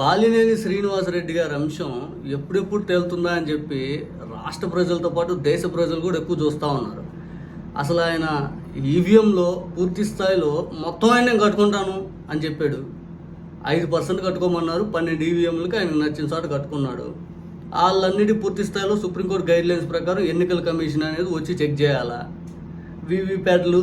బాలినేని శ్రీనివాసరెడ్డి గారి అంశం ఎప్పుడెప్పుడు తేలుతుందా అని చెప్పి రాష్ట్ర ప్రజలతో పాటు దేశ ప్రజలు కూడా ఎక్కువ చూస్తూ ఉన్నారు. అసలు ఆయన ఈవీఎంలో పూర్తి స్థాయిలో మొత్తం ఆయన నేను కట్టుకుంటాను అని చెప్పాడు. ఐదు పర్సెంట్ కట్టుకోమన్నారు పన్నెండు ఈవీఎంలకి ఆయన నచ్చిన చోట కట్టుకున్నాడు. వాళ్ళన్నిటి పూర్తి స్థాయిలో సుప్రీంకోర్టు గైడ్ లైన్స్ ప్రకారం ఎన్నికల కమిషన్ అనేది వచ్చి చెక్ చేయాలా? వివిప్యాట్లు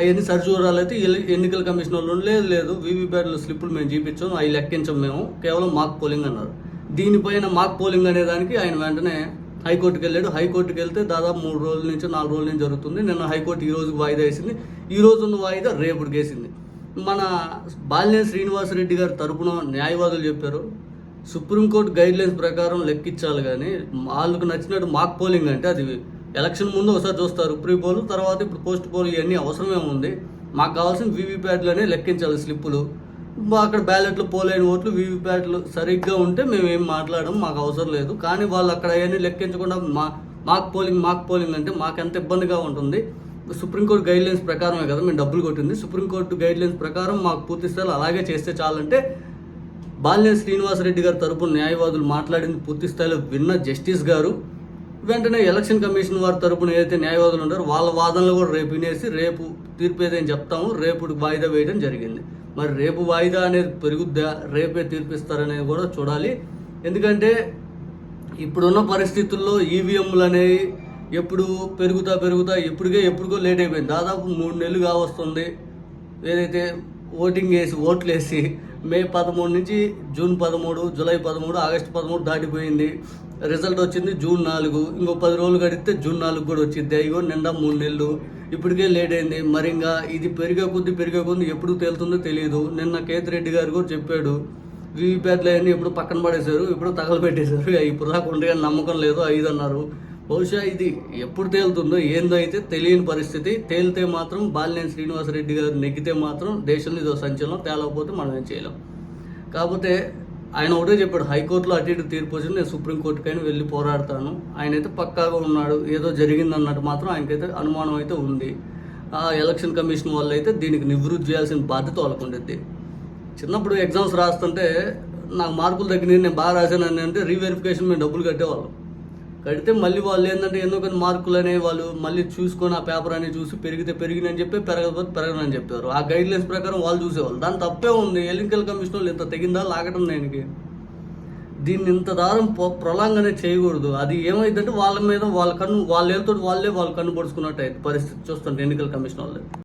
అవన్నీ సరిచూడాలైతే చూడాలైతే ఎన్నికల కమిషన్ వాళ్ళు లేదు. లేదు వీవీప్యాట్లు స్లిప్పులు మేము చూపించాం అవి లెక్కించాం మేము. కేవలం మాక్ పోలింగ్ అన్నారు. దీనిపైన మాక్ పోలింగ్ అనేదానికి ఆయన వెంటనే హైకోర్టుకి వెళ్ళాడు. హైకోర్టుకి వెళ్తే దాదాపు మూడు రోజుల నుంచి నాలుగు రోజుల నుంచి జరుగుతుంది. నిన్న హైకోర్టు ఈ రోజుకి వాయిదా వేసింది. ఈ రోజు ఉన్న వాయిదా రేపుడికి వేసింది. మన బాలినే శ్రీనివాసరెడ్డి గారి తరపున న్యాయవాదులు చెప్పారు సుప్రీంకోర్టు గైడ్ లైన్స్ ప్రకారం లెక్కించాలి కానీ వాళ్ళకు నచ్చినట్టు మాక్ పోలింగ్ అంటే అది ఎలక్షన్ ముందు ఒకసారి చూస్తారు. ప్రీ పోల్ తర్వాత ఇప్పుడు పోస్ట్ పోల్ ఇవన్నీ అవసరమే ఉంది మాకు కావాల్సిన వీవీప్యాట్లనే లెక్కించాలి స్లిప్పులు. మా అక్కడ బ్యాలెట్లు పోలైన ఓట్లు వీవీప్యాట్లు సరిగ్గా ఉంటే మేము ఏం మాట్లాడడం మాకు అవసరం లేదు. కానీ వాళ్ళు అక్కడ అవన్నీ లెక్కించకుండా మా మాక్ పోలింగ్ మాక్ పోలింగ్ అంటే మాకు ఎంత ఇబ్బందిగా ఉంటుంది. సుప్రీంకోర్టు గైడ్ లైన్స్ ప్రకారమే కదా మేము డబ్బులు కొట్టింది. సుప్రీంకోర్టు గైడ్ లైన్స్ ప్రకారం మాకు పూర్తి స్థాయిలో అలాగే చేస్తే చాలంటే బాలినేని శ్రీనివాసరెడ్డి గారి తరపున న్యాయవాదులు మాట్లాడింది పూర్తి స్థాయిలో విన్న జస్టిస్ గారు. వెంటనే ఎలక్షన్ కమిషన్ వారి తరపున ఏదైతే న్యాయవాదులు ఉంటారో వాళ్ళ వాదనలు కూడా రేపు వినేసి రేపు తీర్పు ఏదైనా చెప్తాము రేపు వాయిదా వేయడం జరిగింది. మరి రేపు వాయిదా అనేది పెరుగుద్దా? రేపే తీర్పిస్తారనేది కూడా చూడాలి. ఎందుకంటే ఇప్పుడున్న పరిస్థితుల్లో ఈవీఎంలు అనేవి ఎప్పుడు పెరుగుతా పెరుగుతా ఎప్పటికే ఎప్పటికో లేట్ అయిపోయింది. దాదాపు మూడు నెలలు కావస్తుంది. ఏదైతే ఓటింగ్ వేసి ఓట్లు వేసి మే పదమూడు నుంచి జూన్ పదమూడు జూలై పదమూడు ఆగస్టు పదమూడు దాటిపోయింది. రిజల్ట్ వచ్చింది జూన్ నాలుగు. ఇంకో పది రోజులు గడిస్తే జూన్ నాలుగు కూడా వచ్చింది ఇగో నిండా మూడు నెలలు. ఇప్పటికే లేట్ అయింది. మరి ఇంకా ఇది పెరిగే కొద్ది పెరిగే కొద్ది ఎప్పుడు తేలుతుందో తెలియదు నిన్న కేతి రెడ్డి గారు కూడా చెప్పాడు. వీవీప్యాట్లు అవన్నీ ఇప్పుడు పక్కన పడేశారు ఇప్పుడు తగలబెట్టేశారు. ఇప్పుడు దాకా ఉండగా నమ్మకం లేదు ఐదు అన్నారు. బహుశా ఇది ఎప్పుడు తేలుతుందో ఏందో అయితే తెలియని పరిస్థితి. తేలితే మాత్రం బాలినేని శ్రీనివాసరెడ్డి గారు నెగ్గితే మాత్రం దేశంలో ఇదో సంచలనం తేలకపోతే మనం ఏం చేయలేం. కాకపోతే ఆయన ఒకటే చెప్పాడు హైకోర్టులో అటు ఇటు తీర్పు వచ్చింది నేను సుప్రీంకోర్టుకైనా వెళ్ళి పోరాడతాను. ఆయన అయితే పక్కాగా ఉన్నాడు. ఏదో జరిగింది అన్నట్టు మాత్రం ఆయనకైతే అనుమానం అయితే ఉంది. ఆ ఎలక్షన్ కమిషన్ వాళ్ళు అయితే దీనికి నివృత్తి చేయాల్సిన బాధ్యత వాళ్ళకు చిన్నప్పుడు ఎగ్జామ్స్ రాస్తుంటే నాకు మార్కులు తగ్గినాయి నేను బాగా రాశాను అని అంటే రీవెరిఫికేషన్ మేము డబ్బులు కట్టేవాళ్ళం. కడితే మళ్ళీ వాళ్ళు ఏంటంటే ఎన్నో కొన్ని మార్కులు అనేవి వాళ్ళు మళ్ళీ చూసుకొని ఆ పేపర్ అనేది చూసి పెరిగితే పెరిగినని చెప్పి పెరగకపోతే పెరగనని చెప్పారు ఆ గైడ్ లైన్స్ ప్రకారం వాళ్ళు చూసేవాళ్ళు. దాని తప్పే ఉంది. ఎన్నికల కమిషన్ వాళ్ళు ఇంత తెగిందా? లాగటం దానికి? దీన్ని ఇంత దారం ప్రొలాంగ్ అనేది చేయకూడదు. అది ఏమైందంటే వాళ్ళ మీద వాళ్ళ కన్ను వాళ్ళ వాళ్ళే వాళ్ళు కన్ను పొడుచుకున్నట్టు అయితే పరిస్థితి. చూస్తుంటే ఎన్నికల కమిషన్ వాళ్ళు.